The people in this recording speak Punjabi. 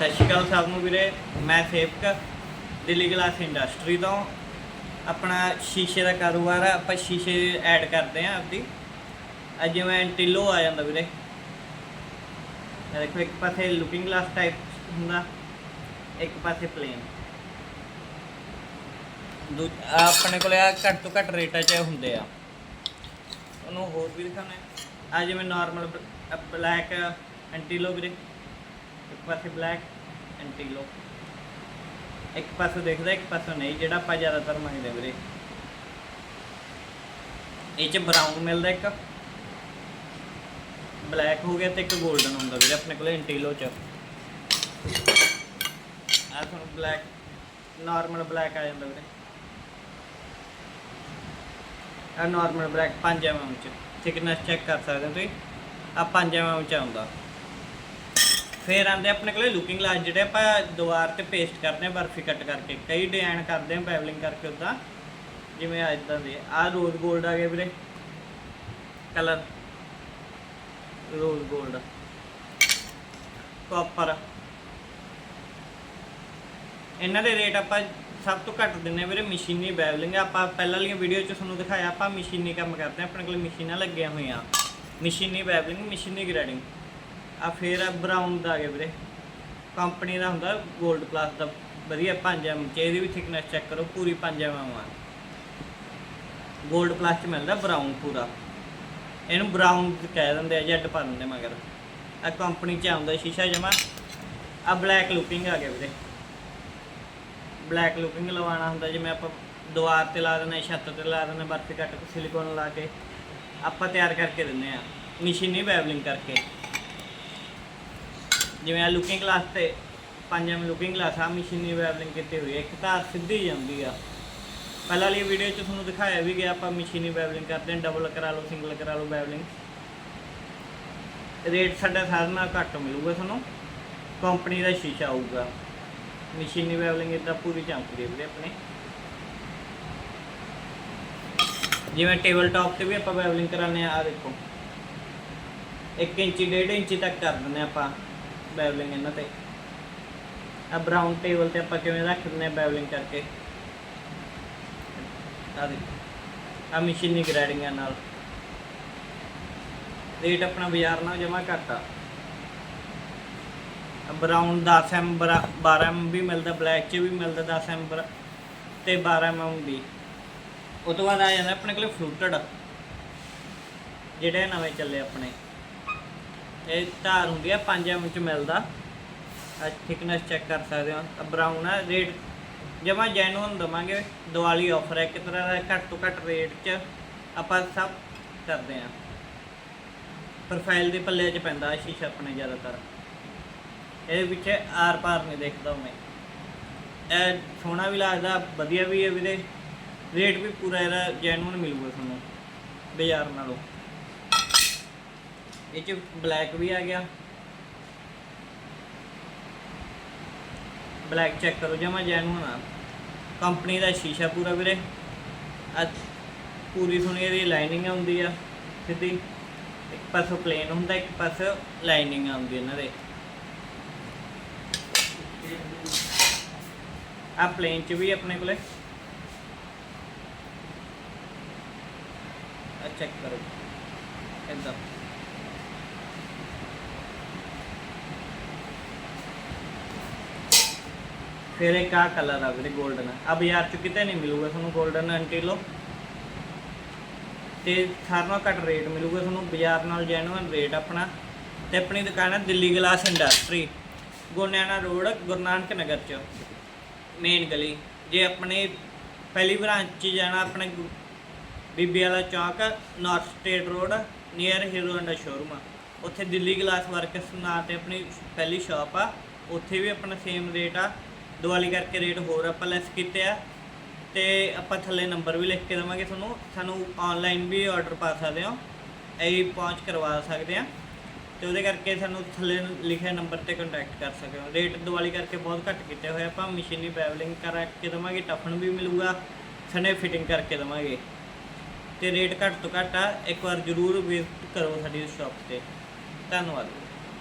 ਸਤਿ ਸ਼੍ਰੀ ਅਕਾਲ ਸਭ ਨੂੰ ਵੀਰੇ, ਮੈਂ ਸੇਵਕ, ਦਿੱਲੀ ਗਲਾਸ ਇੰਡਸਟਰੀ ਤੋਂ। ਆਪਣਾ ਸ਼ੀਸ਼ੇ ਦਾ ਕਾਰੋਬਾਰ ਆ, ਆਪਾਂ ਸ਼ੀਸ਼ੇ ਐਡ ਕਰਦੇ ਆ ਆਪਦੀ। ਅੱਜ ਜਿਵੇਂ ਟਿੱਲੋ ਆ ਜਾਂਦਾ ਵੀਰੇ। ਦੇਖੋ, ਇੱਕ ਪਾਸੇ ਲੁਕਿੰਗ ਗਲਾਸ ਟਾਈਪ ਹੁੰਦਾ, ਇੱਕ ਪਾਸੇ ਪਲੇਨ ਦੂ ਆਪਣੇ ਕੋਲ ਆ ਘੱਟ ਤੋਂ ਘੱਟ ਰੇਟਾਂ 'ਚ ਹੁੰਦੇ ਆ। ਉਹਨੂੰ ਹੋਰ ਵੀ ਦਿਖਾਉਣਾ ਆ। ਜਿਵੇਂ ਨਾਰਮਲ ਬਲੈਕ ਐਂਟੀਲੋ ਵੀਰੇ। ਇੱਕ ਪਾਸੇ ਬਲੈਕ ਐਂਟੀਲੋ ਇੱਕ ਪਾਸੇ ਦੇਖਦਾ, ਇੱਕ ਪਾਸੇ ਨਹੀਂ, ਜਿਹੜਾ ਆਪਾਂ ਜ਼ਿਆਦਾਤਰ ਮੰਗਦੇ ਵੀਰੇ। ਇਹ ਚ ਬਰਾਊਨ ਮਿਲਦਾ ਇੱਕ। ਬਲੈਕ ਹੋ ਗਿਆ ਤੇ ਇੱਕ 골ਡਨ ਹੁੰਦਾ ਵੀਰੇ ਆਪਣੇ ਕੋਲ ਐਂਟੀਲੋ ਚ। ਆ ਤੁਹਾਨੂੰ ਬਲੈਕ ਨਾਰਮਲ ਬਲੈਕ ਆ ਜਾਂਦਾ ਵੀਰੇ। ਆ ਨਾਰਮਲ ਬਲੈਕ 5 mm ਚ। ਥਿਕਨੈਸ ਚੈੱਕ ਕਰ ਸਕਦੇ ਹੋ ਤੁਸੀਂ। ਆ 5 mm ਚ ਆਉਂਦਾ। ਫੇਰ ਆਂਦੇ ਆਪਣੇ ਕੋਲੇ ਲੁਕਿੰਗ ਗਲਾਸ ਜਿਹੜੇ ਆਪਾਂ ਦੀਵਾਰ ਤੇ ਪੇਸਟ ਕਰਦੇ ਆ, ਬਰਫੀ ਕੱਟ ਕਰਕੇ। ਕਈ ਡਿਜ਼ਾਈਨ ਕਰਦੇ ਆ ਪੈਵਲਿੰਗ ਕਰਕੇ ਉਦਾਂ ਜਿਵੇਂ ਆ ਇਦਾਂ ਦੇ। ਆ ਰੋਜ਼ 골ਡ ਆ ਗਏ ਵੀਰੇ। ਕਲਰ ਰੋਜ਼ 골ਡ ਕਾਪਰ ਇਹਨਾਂ ਦੇ ਰੇਟ ਆਪਾਂ ਸਭ ਤੋਂ ਘੱਟ ਦਿੰਨੇ ਆ ਵੀਰੇ ਮਸ਼ੀਨੀ ਬੈਵਲਿੰਗ ਆਪਾਂ ਪਹਿਲਾਂ ਵਾਲੀਆਂ ਵੀਡੀਓ 'ਚ ਤੁਹਾਨੂੰ ਦਿਖਾਇਆ, ਆਪਾਂ ਮਸ਼ੀਨੀ ਕੰਮ ਕਰਦੇ ਆ, ਆਪਣੇ ਕੋਲ ਮਸ਼ੀਨਾਂ ਲੱਗੀਆਂ ਹੋਈਆਂ। ਮਸ਼ੀਨੀ ਬੈਵਲਿੰਗ ਮਸ਼ੀਨੀ ਗ੍ਰੈਡਿੰਗ ਆ ਫੇਰ ਆ ਬਰਾਊਨ ਦਾ ਆ ਗਿਆ ਵੀਰੇ। ਕੰਪਨੀ ਦਾ ਹੁੰਦਾ 골ਡ ਪਲੱਸ ਦਾ। ਵਧੀਆ 5 ਐਮ ਚ, ਇਹਦੀ ਵੀ ਥਿਕਨੈਸ ਚੈੱਕ ਕਰੋ, ਪੂਰੀ 5 ਐਮ ਆ। 골ਡ ਪਲੱਸ ਚ ਮਿਲਦਾ ਬਰਾਊਨ ਪੂਰਾ। ਇਹਨੂੰ ਬਰਾਊਨ ਕਹਿ ਦਿੰਦੇ ਆ ਜੈਡ ਪਾ ਦਿੰਦੇ ਮਗਰ। ਆ ਕੰਪਨੀ ਚ ਆਉਂਦਾ ਸ਼ੀਸ਼ਾ ਜਮਾ। ਆ ਬਲੈਕ ਲੁਕਿੰਗ ਆ ਗਿਆ ਵੀਰੇ। ਬਲੈਕ ਲੁਕਿੰਗ ਲਵਾਉਣਾ ਹੁੰਦਾ, ਜਿਵੇਂ ਆਪਾਂ ਦੀਵਾਰ ਤੇ ਲਾ ਦਿੰਦੇ, ਛੱਤ ਤੇ ਲਾ ਦਿੰਦੇ, ਬਰਫੀ ਕੱਟ ਕੇ ਸਿਲੀਕੋਨ ਲਾ ਕੇ। ਆਪਾਂ ਤਿਆਰ ਕਰਕੇ ਦਿੰਦੇ ਆ। ਮਸ਼ੀਨੀ ਬੈਵਲਿੰਗ ਕਰਕੇ। ਜਿਵੇਂ ਆ ਲੁਕਿੰਗ ਗਲਾਸ ਤੇ ਪੰਜ ਐਮ ਲੁਕਿੰਗ ਗਲਾਸ ਆ ਮਸ਼ੀਨੀ ਬੈਵਲਿੰਗ ਕੀਤੀ ਹੋਈ ਹੈ, ਇੱਕ ਤਾਂ ਸਿੱਧੀ ਜਾਂਦੀ ਆ। ਪਹਿਲਾਂ ਵਾਲੀ ਵੀਡੀਓ 'ਚ ਤੁਹਾਨੂੰ ਦਿਖਾਇਆ ਵੀ ਗਿਆ, ਆਪਾਂ ਮਸ਼ੀਨੀ ਬੈਵਲਿੰਗ ਕਰਦੇ ਹਾਂ ਡਬਲ ਕਰਾ ਲਓ ਸਿੰਗਲ ਕਰਾ ਲਓ ਬੈਵਲਿੰਗ ਰੇਟ ਸਾਡਾ ਸਾਰਿਆਂ ਨਾਲ ਘੱਟ ਮਿਲੂਗਾ ਤੁਹਾਨੂੰ ਕੰਪਨੀ ਦਾ ਸ਼ੀਸ਼ਾ ਆਊਗਾ। ਮਸ਼ੀਨੀ ਬੈਵਲਿੰਗ ਇਦਾਂ ਪੂਰੀ ਚਮਕਦੀ ਹੈ ਵੀਰੇ ਆਪਣੇ। ਜਿਵੇਂ ਟੇਬਲ ਟਾਪ ਤੇ ਵੀ ਆਪਾਂ ਬੈਵਲਿੰਗ ਕਰਾਉਂਦੇ ਆ ਆ ਦੇਖੋ। 1 ਇੰਚੀ 1.5 ਇੰਚੀ ਤੱਕ ਕਰ ਦਿੰਦੇ ਹਾਂ ਆਪਾਂ। ਬੈਵਲਿੰਗ ਇਹਨਾਂ ਤੇ। ਆ ਬਰਾਊਨ ਟੇਬਲ ਤੇ ਆਪਾਂ ਕਿਵੇਂ ਰੱਖ ਦਿੰਦੇ ਬੈਵਲਿੰਗ ਕਰਕੇ। ਆ ਦੇਖੋ ਆ ਮਸ਼ੀਨੀ ਗ੍ਰੈਡਿੰਗਾਂ ਨਾਲ। ਰੇਟ ਆਪਣਾ ਬਾਜ਼ਾਰ ਨਾਲ ਜਮਾ ਘੱਟ ਬਰਾਊਨ 10 ਐਮ 12 ਐਮ ਵੀ ਮਿਲਦਾ ਬਲੈਕ 'ਚ ਵੀ ਮਿਲਦਾ 10 ਐਮ ਤੇ 12 ਐਮ ਵੀ। ਉਹ ਤੋਂ ਬਾਅਦ ਆ ਜਾਂਦਾ ਆਪਣੇ ਕੋਲੇ ਫਲੂਟਡ ਜਿਹੜੇ ਨਵੇਂ ਚੱਲੇ ਆਪਣੇ। ਇਹ ਧਾਰ ਹੁੰਦੀ ਆ 5 ਐਮ ਚ ਮਿਲਦਾ। ਆ ਥਿਕਨੈਸ ਚੈੱਕ ਕਰ ਸਕਦੇ ਹੋ। ਆ ਬਰਾਊਨ ਆ ਰੇਟ ਜਮਾ ਜੈਨੂਨ ਦਵਾਂਗੇ। ਦੀਵਾਲੀ ਆਫਰ ਹੈ ਇੱਕ ਤਰ੍ਹਾਂ ਦਾ ਘੱਟ ਤੋਂ ਘੱਟ ਰੇਟ 'ਚ ਆਪਾਂ ਸਭ ਕਰਦੇ ਆ। ਪ੍ਰੋਫਾਈਲ ਦੇ ਪੱਲੇ 'ਚ ਪੈਂਦਾ ਸ਼ੀਸ਼ਾ ਆਪਣੇ ਜ਼ਿਆਦਾਤਰ। ਇਹਦੇ ਵਿੱਚ ਆਰ ਪਾਰ ਨਹੀਂ ਦੇਖਦਾ ਮੈਂ। ਇਹ ਸੋਹਣਾ ਵੀ ਲੱਗਦਾ, ਵਧੀਆ ਵੀ ਹੈ ਵੀਰੇ। ਰੇਟ ਵੀ ਪੂਰਾ ਇਹਦਾ ਜੈਨੂਨ ਮਿਲੂਗਾ ਤੁਹਾਨੂੰ, ਬਾਜ਼ਾਰ ਨਾਲੋਂ। ਇਹ ਚ ਬਲੈਕ ਵੀ ਆ ਗਿਆ। ਬਲੈਕ ਚੈੱਕ ਕਰੋ ਜਮਾ ਜੈਨੂਨ ਆ। ਕੰਪਨੀ ਦਾ ਸ਼ੀਸ਼ਾ ਪੂਰਾ ਵੀਰੇ। ਆ ਪੂਰੀ ਸੋਹਣੀ ਇਹਦੀ ਲਾਈਨਿੰਗ ਆਉਂਦੀ ਆ ਸਿੱਧੀ। ਇੱਕ ਪਾਸੋਂ ਪਲੇਨ ਹੁੰਦਾ, ਇੱਕ ਪਾਸੋਂ ਲਾਈਨਿੰਗ ਆਉਂਦੀ ਇਹਨਾਂ ਦੇ। ਆ ਪਲੇਨ ਚ ਵੀ ਆਪਣੇ ਕੋਲੇ। ਆ ਚੈੱਕ ਕਰੋ। ਇਦਾਂ। ਫਿਰ ਇੱਕ ਆ ਕਲਰ ਆ ਵੀਰੇ 골ਡਨ ਆ ਬਾਜ਼ਾਰ ਚ ਕਿਤੇ ਨਹੀਂ ਮਿਲੂਗਾ ਤੁਹਾਨੂੰ 골ਡਨ ਐਂਟੀਲੋ ਤੇ ਸਾਰਿਆਂ ਨਾਲੋਂ ਘੱਟ ਰੇਟ ਮਿਲੂਗਾ ਤੁਹਾਨੂੰ ਬਾਜ਼ਾਰ ਨਾਲ ਜੈਨੂਅਨ ਰੇਟ ਆਪਣਾ। ਤੇ ਆਪਣੀ ਦੁਕਾਨ ਹੈ Delhi glass industry Goniana road Guru Nanak Nagar ਚ। ਮੇਨ ਗਲੀ। ਜੇ ਆਪਣੇ ਪਹਿਲੀ ਬ੍ਰਾਂਚ 'ਚ ਜਾਣਾ, ਆਪਣੇ ਗੁ- Bibi Wala Chowk north state road near Hero Honda showroom ਆ। ਉੱਥੇ ਦਿੱਲੀ ਗਲਾਸ ਵਰਕਸ ਨਾਂ ਤੇ ਆਪਣੀ ਪਹਿਲੀ ਸ਼ਾਪ ਆ। ਉੱਥੇ ਵੀ ਆਪਣਾ ਸੇਮ ਰੇਟ ਆ। ਦੀਵਾਲੀ ਕਰਕੇ ਰੇਟ ਹੋਰ ਆਪਾਂ ਲੈਸ ਕੀਤੇ ਆ। ਤੇ ਆਪਾਂ ਥੱਲੇ ਨੰਬਰ ਵੀ ਲਿਖ ਕੇ ਦੇਵਾਂਗੇ ਤੁਹਾਨੂੰ। ਸਾਨੂੰ ਆਨਲਾਈਨ ਵੀ ਆਰਡਰ ਪਾ ਸਕਦੇ ਹੋ। ਐਂ ਪਹੁੰਚ ਕਰਵਾ ਸਕਦੇ ਆ। ਤੇ ਉਹਦੇ ਕਰਕੇ ਸਾਨੂੰ ਥੱਲੇ ਲਿਖਿਆ ਨੰਬਰ ਤੇ ਕੰਟੈਕਟ ਕਰ ਸਕਦੇ ਹੋ। ਰੇਟ ਦੀਵਾਲੀ ਕਰਕੇ ਬਹੁਤ ਘੱਟ ਕੀਤੇ ਹੋਏ ਆਪਾਂ। ਮਸ਼ੀਨੀ ਬੈਵਲਿੰਗ ਕਰਕੇ ਦੇਵਾਂਗੇ। ਟਫਨ ਵੀ ਮਿਲੂਗਾ। ਸਨੇ ਫਿਟਿੰਗ ਕਰਕੇ ਦੇਵਾਂਗੇ। ਤੇ ਰੇਟ ਘੱਟ ਤੋਂ ਘੱਟ ਆ। ਇੱਕ ਵਾਰ ਜ਼ਰੂਰ ਵਿਜ਼ਿਟ ਕਰੋ ਸਾਡੀ ਸ਼ਾਪ ਤੇ। ਧੰਨਵਾਦ।